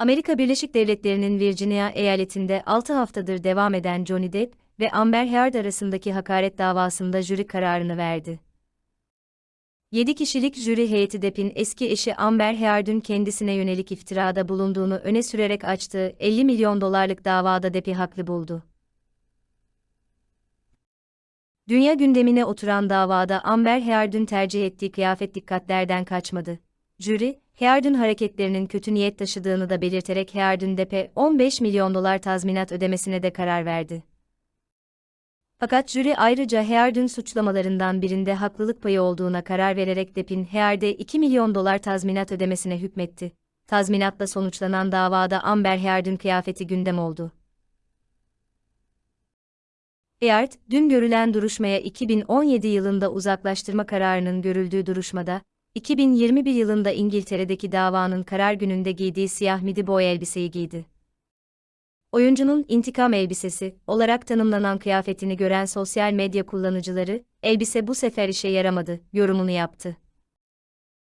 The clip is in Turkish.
Amerika Birleşik Devletleri'nin Virginia eyaletinde 6 haftadır devam eden Johnny Depp ve Amber Heard arasındaki hakaret davasında jüri kararını verdi. 7 kişilik jüri heyeti Depp'in eski eşi Amber Heard'ün kendisine yönelik iftirada bulunduğunu öne sürerek açtığı 50 milyon dolarlık davada Depp'i haklı buldu. Dünya gündemine oturan davada Amber Heard'ün tercih ettiği kıyafet dikkatlerden kaçmadı. Jüri, Heard'ün hareketlerinin kötü niyet taşıdığını da belirterek Heard'ün Depp'e 15 milyon dolar tazminat ödemesine de karar verdi. Fakat jüri ayrıca Heard'ün suçlamalarından birinde haklılık payı olduğuna karar vererek Depp'in Heard'e 2 milyon dolar tazminat ödemesine hükmetti. Tazminatla sonuçlanan davada Amber Heard'ün kıyafeti gündem oldu. Heard, dün görülen duruşmaya 2017 yılında uzaklaştırma kararının görüldüğü duruşmada, 2021 yılında İngiltere'deki davanın karar gününde giydiği siyah midi boy elbiseyi giydi. Oyuncunun intikam elbisesi olarak tanımlanan kıyafetini gören sosyal medya kullanıcıları, elbise bu sefer işe yaramadı, yorumunu yaptı.